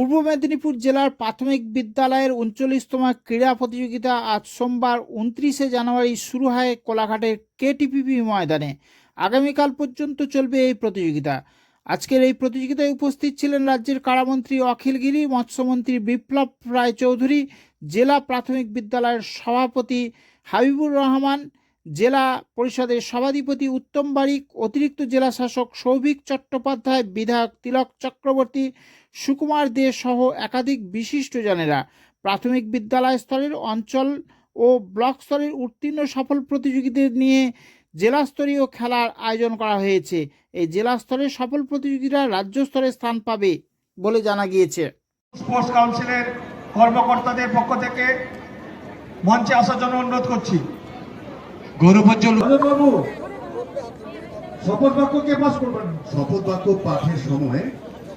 পূর্ব মেদিনীপুর জেলার প্রাথমিক বিদ্যালয়ের উনচল্লিশতম ক্রীড়া প্রতিযোগিতা আজ সোমবার উনত্রিশে জানুয়ারি শুরু হয় কোলাঘাটের কেটিপিপি ময়দানে। আগামীকাল পর্যন্ত চলবে এই প্রতিযোগিতা। আজকের এই প্রতিযোগিতায় উপস্থিত ছিলেন রাজ্যের কারামন্ত্রী অখিল গিরি, মৎস্যমন্ত্রী বিপ্লব রায় চৌধুরী জেলা প্রাথমিক বিদ্যালয়ের সভাপতি হাবিবুর রহমান জেলা পরিষদের সভাধিপতি উত্তম বারিক, অতিরিক্ত জেলা শাসক সৌভিক চট্টোপাধ্যায়, বিধায়ক তিলক চক্রবর্তী, সুকুমার দে সহ একাধিক বিশিষ্টজনেরা প্রাথমিক বিদ্যালয় স্তরের অঞ্চল ও ব্লক স্তরের উত্তীর্ণ সফল প্রতিযোগীদের নিয়ে জেলাস্তরীয় খেলার আয়োজন করা হয়েছে। এই জেলা স্তরের সফল প্রতিযোগীরা রাজ্য স্তরে স্থান পাবে বলে জানা গিয়েছে। স্পোর্টস কাউন্সিলের কর্মকর্তাদের পক্ষ থেকে মঞ্চে আসার জন্য অনুরোধ করছি। গৌরবোজ্জ্বল বাবু শপথ বাক্য কে পাস করবেন। শপথ বাক্য পাঠের সময়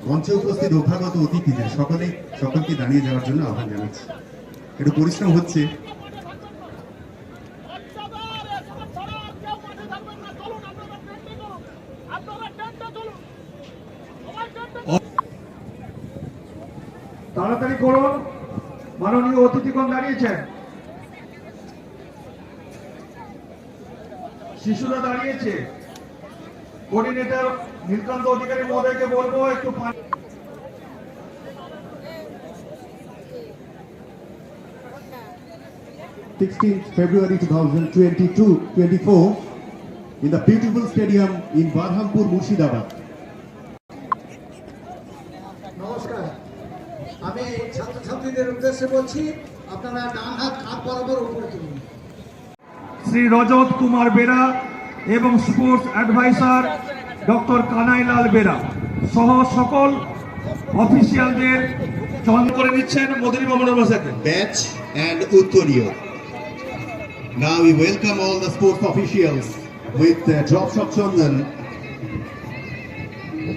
মঞ্চে উপস্থিত অভ্যাগত অতিথিদের সকলে সকলকে দাঁড়িয়ে যাওয়ার জন্য আহ্বান জানাচ্ছি। একটু পরিশ্রম হচ্ছে। তাড়াতাড়ি করুন। মাননীয় অতিথিগণ দাঁড়িয়েছেন। শিশুরা দাঁড়িয়েছে। কোঅর্ডিনেটর নীলকান্ত অধিকারী মহোদয়কে বলব একটু পানি 16th February 2022-24 in the beautiful stadium in Barhampur, Murshidabad. নমস্কার। আমি ছাত্রছাত্রীদের উদ্দেশ্যে বলছি আপনারা ডান হাত হাত বরাবর উপরে তুলুন। শ্রী রজত কুমার বেরা এবং sports adviser doctor Kanailal Bera সহ সকল অফিসিয়ালদের চয়ন করে নিচ্ছেন মদনী মামুনের বসাকে Batch and Uttoriyo. Now we welcome all the sports officials with uh, Drop Shop Chandan,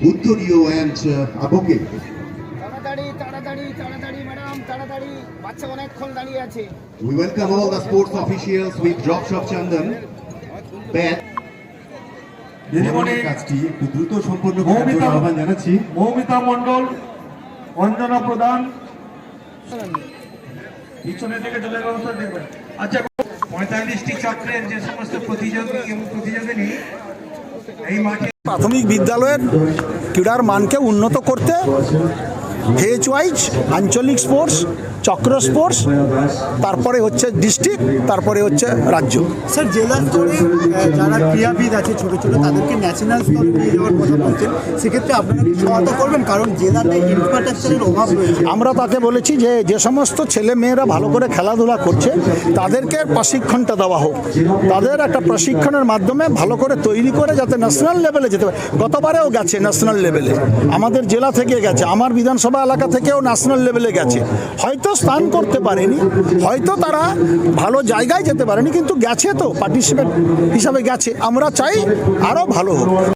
Uttoriyo and uh, Aboke. তাড়াতাড়ি তাড়াতাড়ি তাড়াতাড়ি ম্যাডাম তাড়াতাড়ি। বাচ্চা অনেকক্ষণ দাঁড়িয়ে আছে। We welcome all the sports officials with Drop Shop Chandan, Bat. দিদিমণি কাজটি একটু দ্রুত সম্পন্ন করার জন্য মৌমিতা- আহ্বান জানাচ্ছি। মৌমিতা মণ্ডল অঞ্জনা প্রধান। পিছনের দিকে চলে ব্যবস্থা দেখবেন আচ্ছা পঁয়তাল্লিশটি চক্রের যে সমস্ত প্রতিযোগী এবং প্রতিযোগিনী এই মাঠে প্রাথমিক বিদ্যালয়ের ক্রীড়ার মানকে উন্নত করতে ফেজ ওয়াইজ আঞ্চলিক স্পোর্টস চক্র স্পোর্টস তারপরে হচ্ছে ডিস্ট্রিক্ট তারপরে হচ্ছে রাজ্য। স্যার জেলা স্তরে যারা ক্রীড়াবিদ আছে ছোট ছোট তাদেরকে ন্যাশনাল স্তরে নিয়ে যাওয়ার কথা বলছেন। সেক্ষেত্রে আপনারা কি সহায়তা করবেন? কারণ জেলাতে ইনফ্রাস্ট্রাকচারের অভাব রয়েছে। আমরা তাকে বলেছি যে যে সমস্ত ছেলে মেয়েরা ভালো করে খেলাধুলা করছে তাদেরকে প্রশিক্ষণটা দেওয়া হোক। তাদের একটা প্রশিক্ষণের মাধ্যমে ভালো করে তৈরি করে যাতে ন্যাশনাল লেভেলে যেতে পারে। গতবারেও গেছে ন্যাশনাল লেভেলে আমাদের জেলা থেকে গেছে। আমার বিধানসভা এলাকা থেকেও ন্যাশনাল লেভেলে গেছে। হয়তো স্থান করতে পারেনি, হয়তো তারা ভালো জায়গায় যেতে পারেনি, কিন্তু গেছে তো পার্টিসিপেট হিসাবে গেছে। আমরা চাই আরও ভালো হোক।